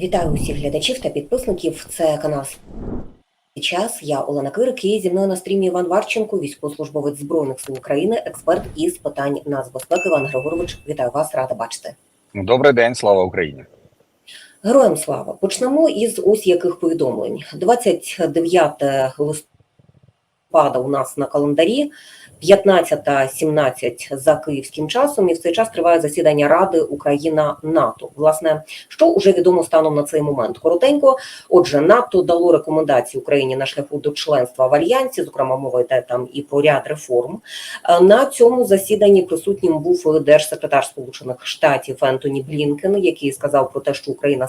Вітаю усіх глядачів та підписників. Це канал час. Я Олена Кирик і зі мною на стрімі Іван Варченко, військовослужбовець збройних сил України, експерт із питань нацбезпеки. Іван Григорович, вітаю вас, рада бачити. Добрий день, слава Україні. Героям слава. Почнемо із ось яких повідомлень. 29 листопада у нас на календарі, 15-17 за київським часом, і в цей час триває засідання Ради Україна НАТО. Власне, що вже відомо станом на цей момент? Коротенько, отже, НАТО дало рекомендації Україні на шляху до членства в альянсі. Зокрема, мова йде там і про ряд реформ. Е, На цьому засіданні присутнім був держсекретар Сполучених Штатів Ентоні Блінкен, який сказав про те, що Україна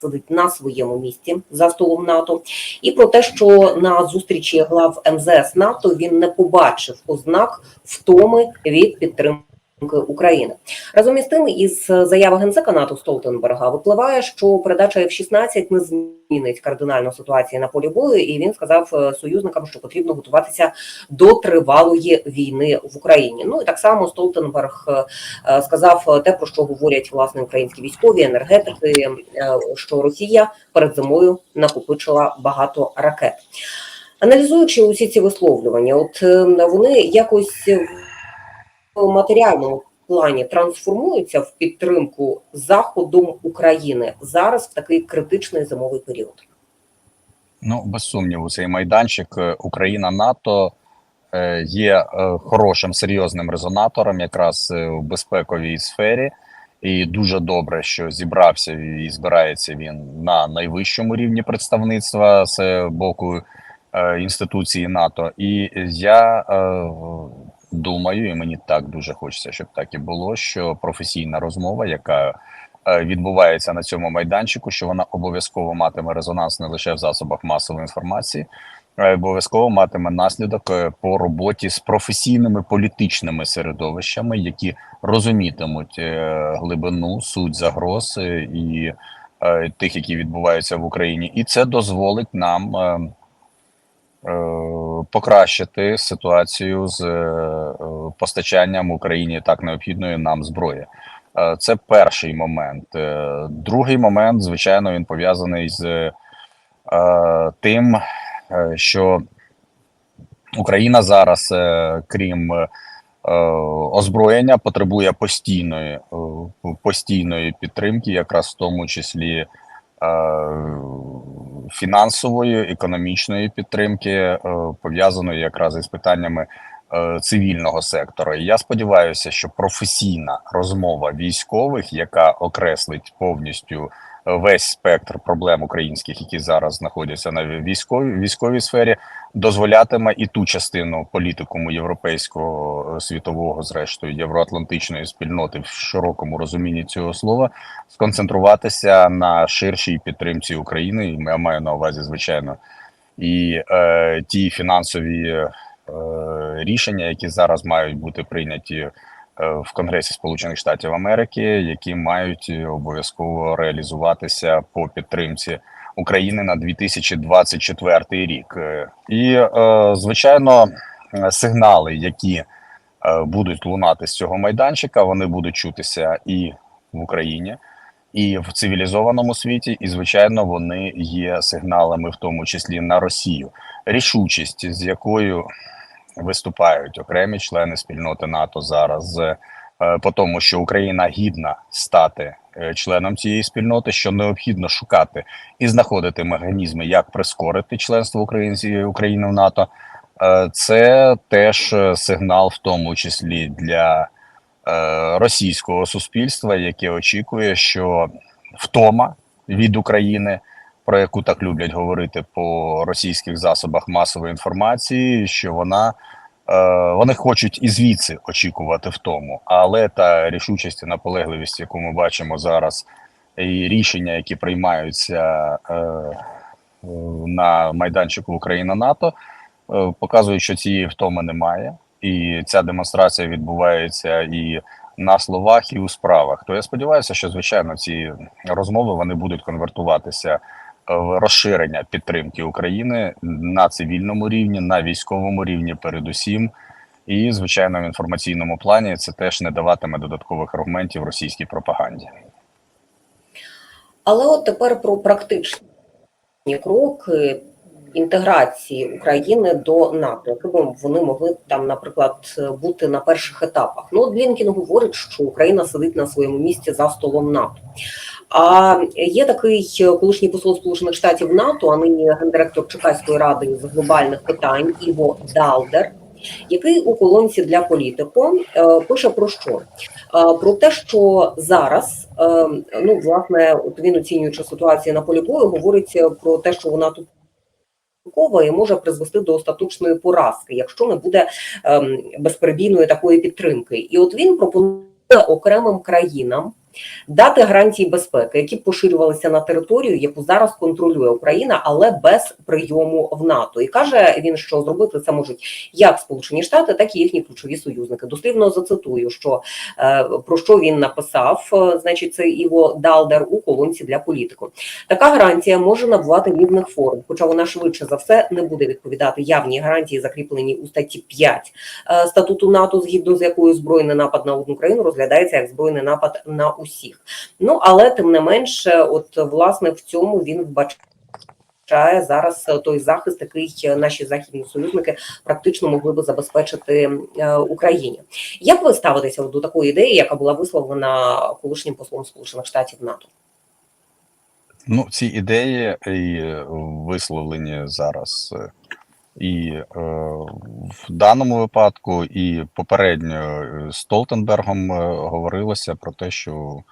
сидить на своєму місці за столом НАТО, і про те, що на зустрічі глав МЗС НАТО він не побачив ознак втоми від підтримки. України разом із тим, із заяви генсека НАТО Столтенберга випливає, що передача F-16 не змінить кардинально ситуації на полі бою, і він сказав е, союзникам, що потрібно готуватися до тривалої війни в Україні. Ну і так само Столтенберг е, е, сказав те, про що говорять власне українські військові енергетики, е, що Росія перед зимою накопичила багато ракет. Аналізуючи усі ці висловлювання, от е, вони якось в матеріальному плані трансформуються в підтримку заходом України зараз в такий критичний зимовий період. Ну без сумніву, цей майданчик е, Україна НАТО е, є е, хорошим серйозним резонатором, якраз в безпековій сфері, і дуже добре, що зібрався і збирається він на найвищому рівні представництва з боку інституції НАТО. І я думаю, і мені так дуже хочеться, щоб так і було. Що професійна розмова, яка е, відбувається на цьому майданчику, що вона обов'язково матиме резонанс не лише в засобах масової інформації, а обов'язково матиме наслідок е, по роботі з професійними політичними середовищами, які розумітимуть е, глибину, суть загроз і тих, які відбуваються в Україні, і це дозволить нам. Покращити ситуацію з е, постачанням Україні так необхідної нам зброї. Е, Це перший момент. Е, Другий момент, звичайно, він пов'язаний з тим, що Україна зараз, крім озброєння, потребує постійної, постійної підтримки, якраз в тому числі фінансової, економічної підтримки, е, пов'язаної якраз із питаннями е, цивільного сектору. І я сподіваюся, що професійна розмова військових, яка окреслить повністю весь спектр проблем українських, які зараз знаходяться на військовій військовій сфері, дозволятиме і ту частину політикуму європейського е, світового, зрештою євроатлантичної спільноти в широкому розумінні цього слова, сконцентруватися на ширшій підтримці України. І я маю на увазі, звичайно, і е, ті фінансові е, рішення, які зараз мають бути прийняті в Конгресі Сполучених Штатів Америки, які мають обов'язково реалізуватися по підтримці України на 2024 рік. Е, І е, звичайно, е, сигнали, які е, будуть лунати з цього майданчика, вони будуть чутися і в Україні. І в цивілізованому світі, і звичайно, вони є сигналами, в тому числі на Росію, рішучість, з якою виступають окремі члени спільноти НАТО зараз, е, по тому, що Україна гідна стати е, членом цієї спільноти, що необхідно шукати і знаходити механізми, як прискорити членство українці України в НАТО. Е, Це теж сигнал, в тому числі для російського суспільства, яке очікує, що втома від України, про яку так люблять говорити по російських засобах масової інформації, що вона е, вони хочуть і звідси очікувати втому, але та рішучість і наполегливість, яку ми бачимо зараз, і рішення, які приймаються е, е, на майданчику Україна НАТО, е, показують, що цієї втоми немає, і ця демонстрація відбувається і на словах, і у справах. То я сподіваюся, що звичайно ці розмови вони будуть конвертуватися в розширення підтримки України на цивільному рівні, на військовому рівні, передусім. І звичайно, в інформаційному плані це теж не даватиме додаткових аргументів російській пропаганді. Але от тепер про практичні кроки інтеграції України до НАТО, якими вони могли там, наприклад, бути на перших етапах. Ну, от Блінкін говорить, що Україна сидить на своєму місці за столом НАТО. А є такий колишній посол Сполучених Штатів НАТО, а нині гендиректор Чекаської ради з глобальних питань Іво Далдер, який у колонці для політико е, пише про що? Е, Про те, що зараз, е, ну власне, от він оцінюючи ситуацію на полі бою, говорить про те, що вона тут і може призвести до остаточної поразки, якщо не буде ем, безперебійної такої підтримки. І от він пропонує окремим країнам дати гарантії безпеки, які поширювалися на територію, яку зараз контролює Україна, але без прийому в НАТО. І каже він, що зробити це можуть як Сполучені Штати, так і їхні ключові союзники. Дослівно зацитую, що е, про що він написав, е, значить, це Іво Далдер у колонці для політику. Така гарантія може набувати різних форм, хоча вона швидше за все не буде відповідати явній гарантії, закріпленій у статті 5 е, статуту НАТО, згідно з якою збройний напад на одну країну розглядається як збройний напад на усіх. Ну але тим не менше, от власне в цьому він вбачає зараз той захист, який наші західні союзники практично могли би забезпечити е, Україні. Як ви ставитеся до такої ідеї, яка була висловлена колишнім послом Сполучених Штатів НАТО? Ну, ці ідеї і висловлені зараз е, і е, в даному випадку, і попередньо е, Столтенбергом е, говорилося про те, що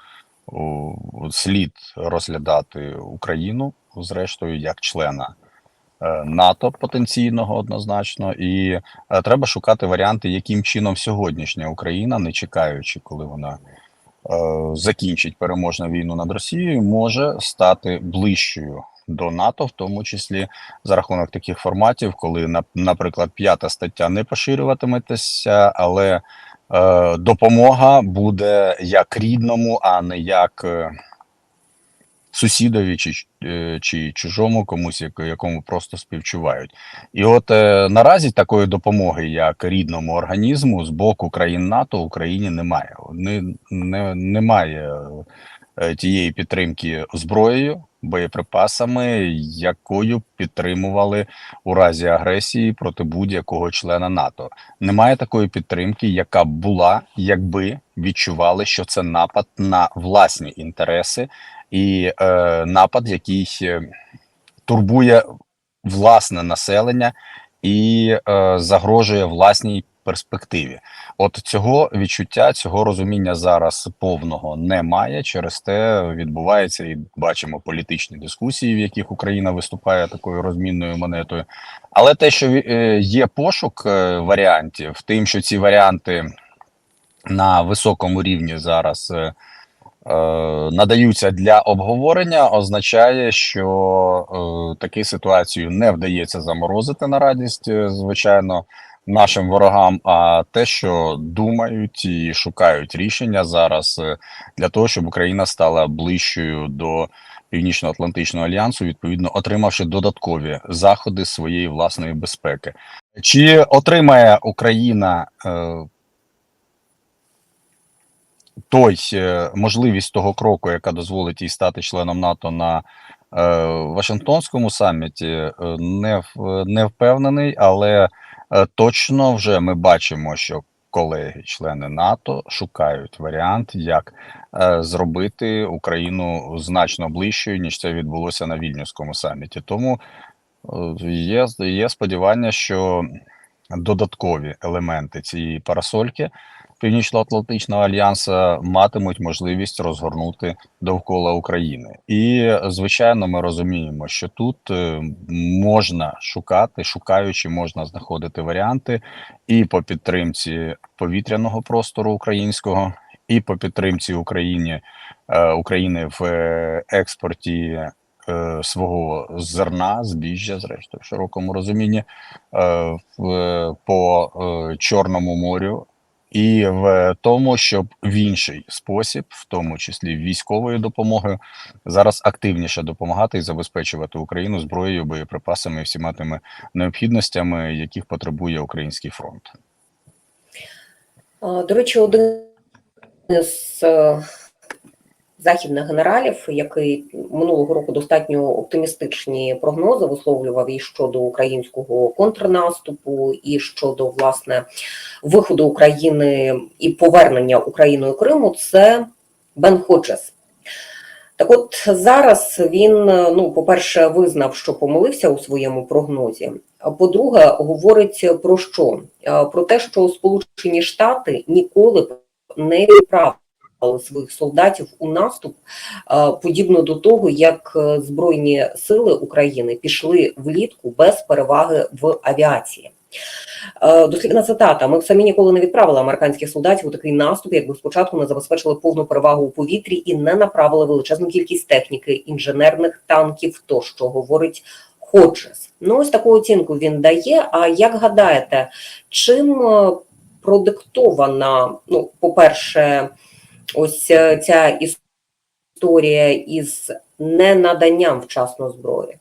о, слід розглядати Україну, зрештою, як члена е, НАТО потенційного однозначно, і треба шукати варіанти, яким чином сьогоднішня Україна, не чекаючи, коли вона закінчить переможну війну над Росією, може стати ближчою до НАТО, в тому числі за рахунок таких форматів, коли на- наприклад, п'ята стаття не поширюватиметься, але е, допомога буде як рідному, а не як е, сусідові чи, е, чи чужому комусь, якому просто співчувають. І от е, наразі такої допомоги, як рідному організму, з боку країн НАТО в Україні немає. Не, не, немає тієї підтримки зброєю, боєприпасами, якою підтримували у разі агресії проти будь-якого члена НАТО. Немає такої підтримки, яка була, якби відчували, що це напад на власні інтереси і е, напад, який е, турбує власне населення і е, загрожує власній перспективі. От цього відчуття, цього розуміння зараз повного немає. Через те відбувається і бачимо політичні дискусії, в яких Україна виступає такою розмінною монетою. Але те, що е, є пошук е, варіантів, тим, що ці варіанти на високому рівні зараз. е, Надаються для обговорення, означає, що е, таку ситуацію не вдається заморозити на радість, звичайно, нашим ворогам. А те, що думають і шукають рішення зараз е, для того, щоб Україна стала ближчою до Північно-Атлантичного альянсу, відповідно отримавши додаткові заходи своєї власної безпеки. Чи отримає Україна е, той е, можливість того кроку, яка дозволить їй стати членом НАТО на е, Вашингтонському саміті, не, не впевнений, але точно вже ми бачимо, що колеги, члени НАТО, шукають варіант, як е, зробити Україну значно ближчою, ніж це відбулося на Вільнюському саміті. Тому е, є, є сподівання, що додаткові елементи цієї парасольки Північно-Атлантичного альянсу матимуть можливість розгорнути довкола України. І звичайно, ми розуміємо, що тут е, можна шукати, шукаючи, можна знаходити варіанти і по підтримці повітряного простору українського, і по підтримці Україні е, України в е, експорті. Свого зерна, збіжжя, зрештою, в широкому розумінні, по Чорному морю, і в тому, щоб в інший спосіб, в тому числі військовою допомогою, зараз активніше допомагати і забезпечувати Україну зброєю, боєприпасами і всіма тими необхідностями, яких потребує український фронт. До речі, один із е, західних генералів, який минулого року достатньо оптимістичні прогнози висловлював і щодо українського контрнаступу, і щодо власне виходу України і повернення Україною Криму, це Бен Ходжес. Так от зараз він, ну, по-перше, визнав, що помилився у своєму прогнозі. А по-друге, говорить про що? Е, Про те, що Сполучені Штати ніколи не відправили своїх солдатів у наступ, подібно до того, як е, Збройні сили України пішли влітку без переваги в авіації. Е, Дослідна цитата: ми б самі ніколи не відправили американських солдатів у такий наступ, якби спочатку не забезпечили повну перевагу у повітрі і не направили величезну кількість техніки, інженерних танків, тощо говорить Ходжес. Ну ось таку оцінку він дає. А як гадаєте, чим е, продиктована, ну, по-перше, ось е, ця історія із ненаданням вчасно зброї?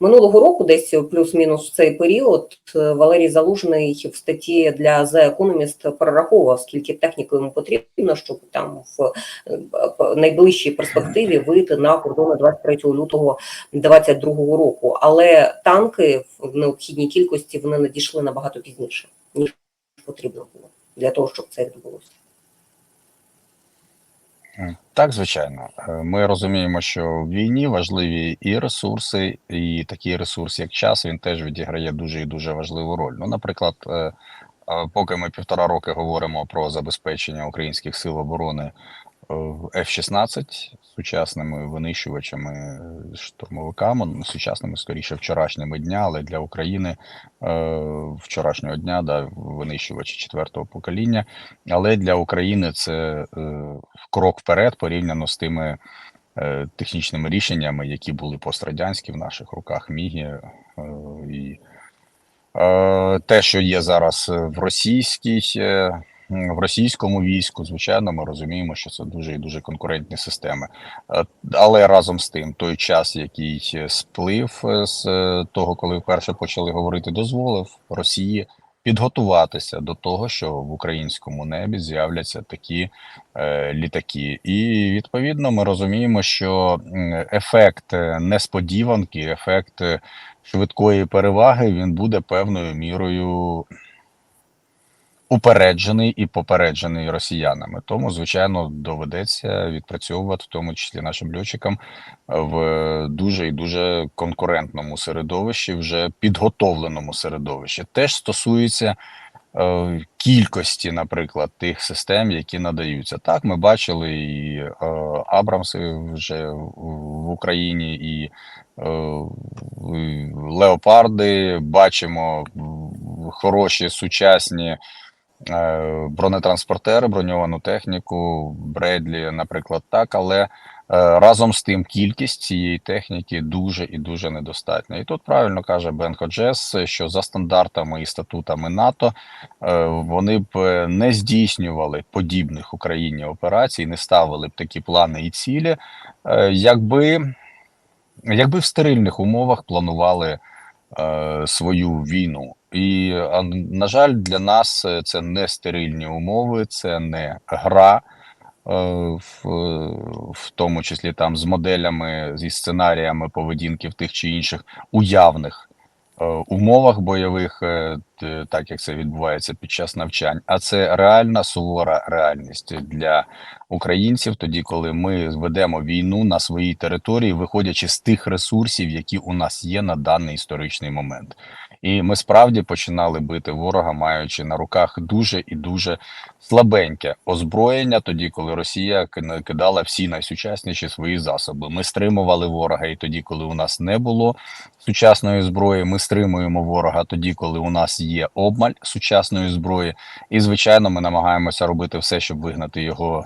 Минулого року, десь плюс-мінус в цей період, е, Валерій Залужний в статті для The Economist перераховував, скільки техніки йому потрібно, щоб там в е, найближчій перспективі вийти на кордони 23 лютого 2022 року. Але танки в необхідній кількості вони надійшли набагато пізніше, ніж потрібно було для того, щоб це відбулося. Так, звичайно, Е, ми розуміємо, що в війні важливі і ресурси, і такий ресурс, як час, він теж відіграє дуже і дуже важливу роль. Ну, наприклад, е, е, поки ми півтора роки говоримо про забезпечення українських сил оборони в F-16 сучасними винищувачами, е, штурмовиками, ну, сучасними, скоріше, вчорашніми дня, але для України е, вчорашнього дня, да, винищувачі четвертого покоління. Але для України це е, крок вперед порівняно з тими е, технічними рішеннями, які були пострадянські в наших руках, мігі е, і те, що є зараз в російській. В російському війську, звичайно, ми розуміємо, що це дуже і дуже конкурентні системи. Е, Але разом з тим, той час, який е, сплив е, з того, коли вперше почали говорити, дозволив Росії підготуватися до того, що в українському небі з'являться такі е, літаки. І відповідно ми розуміємо, що ефект несподіванки, ефект швидкої переваги він буде певною мірою упереджений і попереджений росіянами. Тому, звичайно, доведеться відпрацьовувати, в тому числі нашим льотчикам, в дуже і дуже конкурентному середовищі, вже підготовленому середовищі. Теж стосується е, кількості, наприклад, тих систем, які надаються. Так, ми бачили і е, Абрамси вже в Україні, і е, леопарди. Бачимо хороші сучасні бронетранспортери, броньовану техніку, Бредлі, наприклад, так, але е, разом з тим кількість цієї техніки дуже і дуже недостатня. І тут правильно каже Бен Ходжес, що за стандартами і статутами НАТО е, вони б е, не здійснювали подібних Україні операцій, не ставили б такі плани і цілі, е, якби, якби в стерильних умовах планували е, свою війну. І, на жаль, для нас е, це не стерильні умови, це не гра, е, в, в тому числі там з моделями, зі сценаріями поведінки в тих чи інших уявних е, умовах бойових, е, так як це відбувається під час навчань. А це реальна сувора реальність для українців, тоді коли ми ведемо війну на своїй території, виходячи з тих ресурсів, які у нас є на даний історичний момент. І ми справді починали бити ворога, маючи на руках дуже і дуже слабеньке озброєння, тоді коли Росія ки- кидала всі найсучасніші свої засоби. Ми стримували ворога, і тоді, коли у нас не було сучасної зброї, ми стримуємо ворога тоді, коли у нас є обмаль сучасної зброї. І звичайно, ми намагаємося робити все, щоб вигнати його.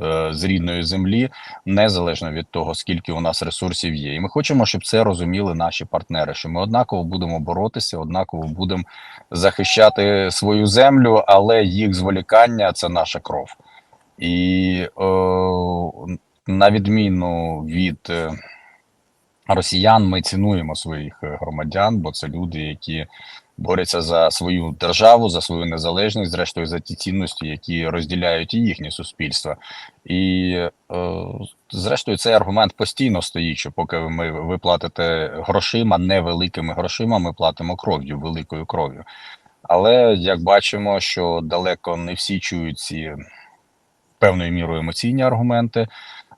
е, З рідної землі, незалежно від того, скільки у нас ресурсів є, і ми хочемо, щоб це розуміли наші партнери. Що ми однаково будемо боротися, однаково будемо захищати свою землю, але їх зволікання це наша кров. І е, на відміну від е, росіян, ми цінуємо своїх е, громадян, бо це люди, які борються за свою державу, за свою незалежність, зрештою за ті цінності, які розділяють і їхні суспільства. І е, зрештою цей аргумент постійно стоїть, що поки ми ви платите грошима, невеликими грошима, ми платимо кров'ю, великою кров'ю. Але як бачимо, що далеко не всі чують ці певною мірою емоційні аргументи,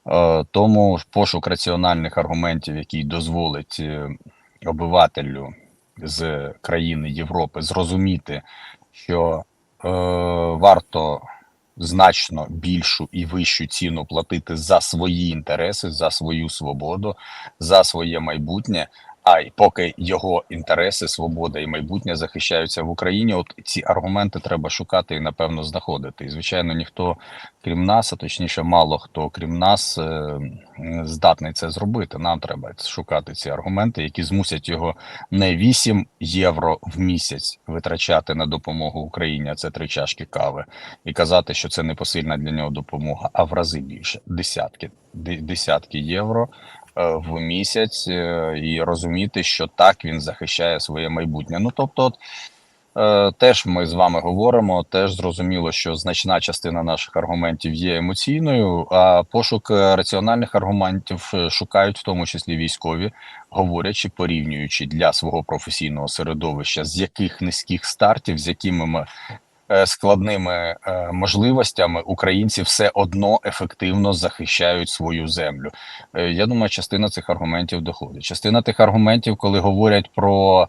е, тому пошук раціональних аргументів, який дозволить е, обивателю з країни Європи зрозуміти, що е, варто значно більшу і вищу ціну платити за свої інтереси, за свою свободу, за своє майбутнє. А й поки його інтереси, свобода і майбутнє захищаються в Україні, от ці аргументи треба шукати і напевно знаходити. І звичайно, ніхто крім нас, а точніше, мало хто крім нас, е, здатний це зробити. Нам треба шукати ці аргументи, які змусять його не 8 євро в місяць витрачати на допомогу Україні, а це три чашки кави, і казати, що це непосильна для нього допомога, а в рази більше десятки, десятки євро в місяць, е, і розуміти, що так він захищає своє майбутнє. Ну тобто, от, Е, Теж ми з вами говоримо. Теж зрозуміло, що значна частина наших аргументів є емоційною, а пошук е, раціональних аргументів е, шукають в тому числі військові, говорячи, порівнюючи для свого професійного середовища, з яких низьких стартів, з якими ми е, складними е, можливостями українці все одно ефективно захищають свою землю. Е, Я думаю, частина цих аргументів доходить. Частина тих аргументів, коли говорять про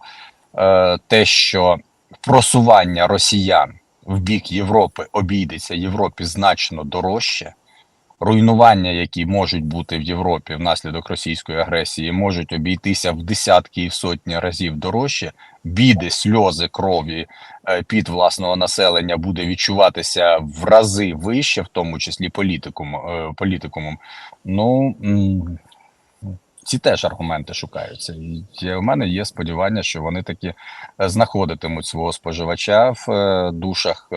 е, те, що просування росіян в бік Європи обійдеться Європі значно дорожче. Руйнування, які можуть бути в Європі внаслідок російської агресії, можуть обійтися в десятки і в сотні разів дорожче. Біди, сльози, крові е, під власного населення буде відчуватися в рази вище, в тому числі політикум, е, політикумом. Ну ці теж аргументи шукаються. І у мене є сподівання, що вони таки е, знаходитимуть свого споживача в душах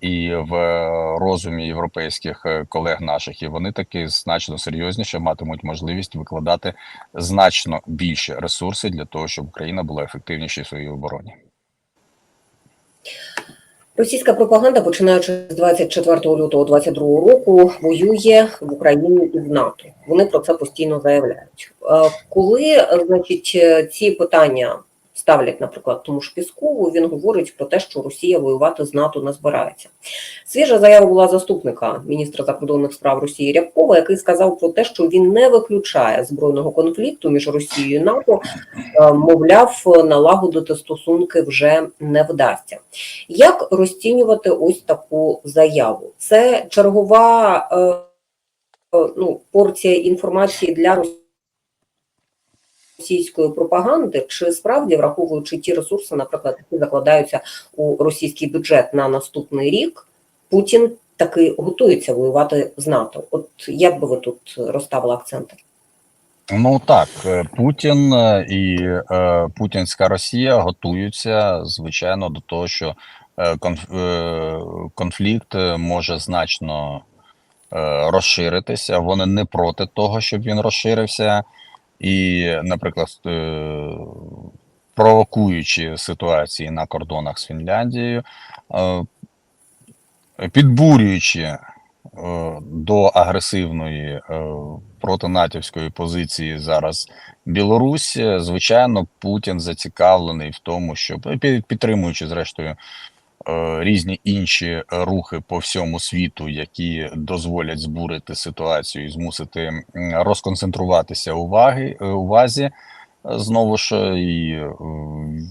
і в е, розумі європейських е, колег наших, і вони таки значно серйозніше матимуть можливість викладати значно більше ресурси для того, щоб Україна була ефективніша в своїй обороні. Російська пропаганда, починаючи з 24 лютого 2022 року, воює в Україні і в НАТО. Вони про це постійно заявляють. Е, Коли значить ці питання ставлять, наприклад, тому ж Піскову, він говорить про те, що Росія воювати з НАТО не збирається. Свіжа заява була заступника міністра закордонних справ Росії Рябкова, який сказав про те, що він не виключає збройного конфлікту між Росією і НАТО. Е, Мовляв, налагодити стосунки вже не вдасться. Як розцінювати ось таку заяву? Це чергова е, е, ну, порція інформації для російської пропаганди, чи справді враховуючи ті ресурси, наприклад, які закладаються у російський бюджет на наступний рік, Путін таки готується воювати з НАТО. От як би ви тут розставили акценти? Ну так, е, Путін е, і е, Путінська Росія готуються звичайно до того, що е, конф- конфлікт може значно розширитися. Вони не проти того, щоб він розширився, і, наприклад, е, провокуючи ситуації на кордонах з Фінляндією, е, підбурюючи е, до агресивної протинатівської позиції зараз Білорусь, звичайно, Путін зацікавлений в тому, щоб підтримуючи зрештою різні інші рухи по всьому світу, які дозволять збурити ситуацію і змусити розконцентруватися уваги е, увазі. е, Знову ж е, і е,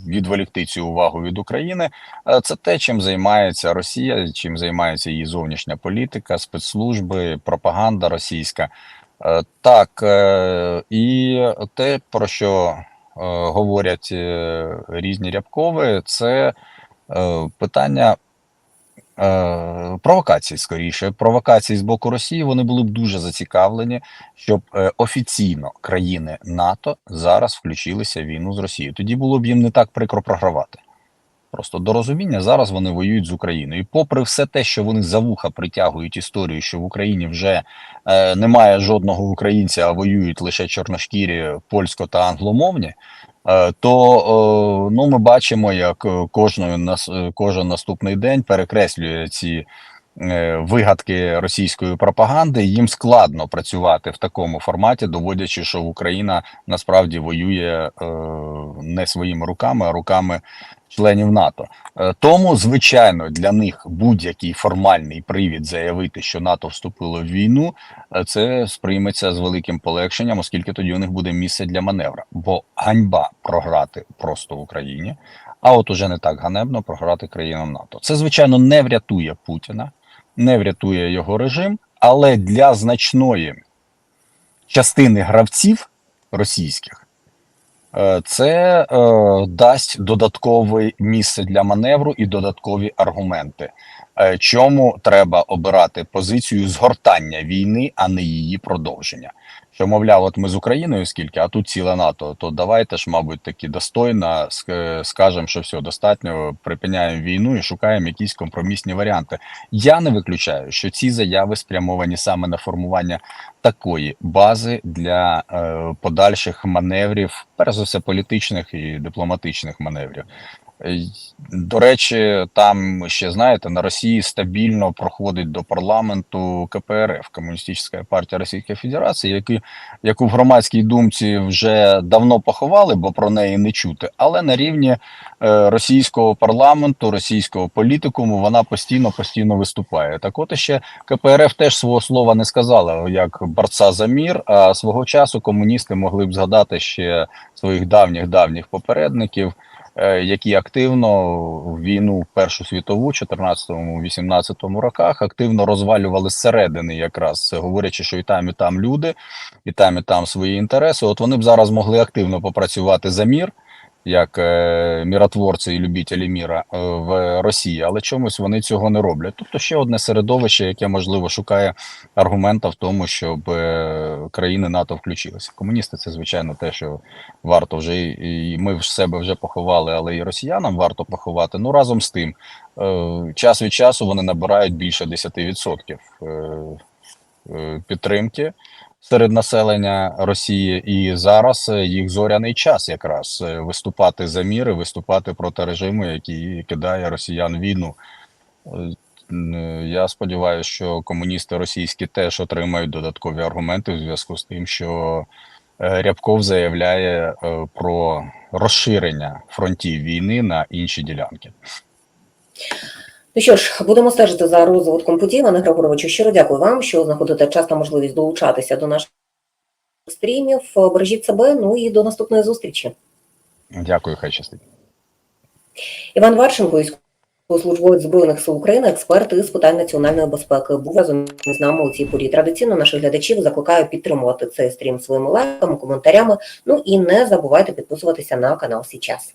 відволікти цю увагу від України. Е, Це те, чим займається Росія, чим займається її зовнішня політика, спецслужби, пропаганда російська. Е, Так, е, і те, про що е, говорять е, різні рябкові, це е, питання е, провокацій, скоріше. Провокації з боку Росії вони були б дуже зацікавлені, щоб е, офіційно країни НАТО зараз включилися в війну з Росією. Тоді було б їм не так прикро програвати. Просто до розуміння. Зараз вони воюють з Україною. І попри все те, що вони за вуха притягують історію, що в Україні вже е, немає жодного українця, а воюють лише чорношкірі, польсько та англомовні. е, То е, ну, ми бачимо, як е, кожної кожен наступний день перекреслює ці вигадки російської пропаганди. Їм складно працювати в такому форматі, доводячи, що Україна насправді воює е, не своїми руками, а руками членів НАТО. Е, Тому, звичайно, для них будь-який формальний привід заявити, що НАТО вступило в війну, е, це сприйметься з великим полегшенням, оскільки тоді у них буде місце для маневра. Бо ганьба програти просто в Україні, а от уже не так ганебно програти країнам НАТО. Це звичайно не врятує Путіна, не врятує його режим, але для значної частини гравців російських е, це е, дасть додаткове місце для маневру і додаткові аргументи. Е, Чому треба обирати позицію згортання війни, а не її продовження? Що мовляв, от ми з Україною скільки, а тут ціле НАТО, то давайте ж, мабуть, таки достойно ск- скажемо, що все достатньо, припиняємо війну і шукаємо якісь компромісні варіанти. Я не виключаю, що ці заяви спрямовані саме на формування такої бази для е, подальших маневрів, перш за все політичних і дипломатичних маневрів. Е, До речі, там ще знаєте, на Росії стабільно проходить до парламенту КПРФ, Комуністична партія Російської Федерації, які, яку в громадській думці вже давно поховали, бо про неї не чути. Але на рівні е, російського парламенту, російського політикуму вона постійно постійно виступає. Так, от ще КПРФ теж свого слова не сказала як борця за мір. А свого часу комуністи могли б згадати ще своїх давніх давніх попередників які активно в війну Першу світову, 14-18 роках, активно розвалювали зсередини, якраз говорячи, що і там, і там люди, і там, і там свої інтереси. От вони б зараз могли активно попрацювати за мір. Як е, міротворці і любителі міра е, в Росії, але чомусь вони цього не роблять. Тобто ще одне середовище, яке можливо шукає аргумента в тому, щоб е, країни НАТО включилися. Комуністи це звичайно те, що варто вже і ми в себе вже поховали, але і росіянам варто поховати. Ну разом з тим, е, час від часу вони набирають більше 10% е, е, підтримки серед населення Росії, і зараз їх зоряний час якраз виступати за мір і виступати проти режиму, який кидає росіян війну. Я сподіваюся, що комуністи російські теж отримають додаткові аргументи в зв'язку з тим, що е, Рябков заявляє е, про розширення фронтів війни на інші ділянки. Ну що ж, будемо стежити за розвитком подій. Пане Григоровичу, щиро дякую вам, що знаходите час та можливість долучатися до наших стрімів. Бережіть себе, ну і до наступної зустрічі. Дякую, хай щастить. Іван Варченко, військовослужбовець Збройних сил України, експерт із питань національної безпеки, був разом з нами у цій порі. Традиційно наших глядачів закликаю підтримувати цей стрім своїми лайками, коментарями. Ну і не забувайте підписуватися на канал Січас.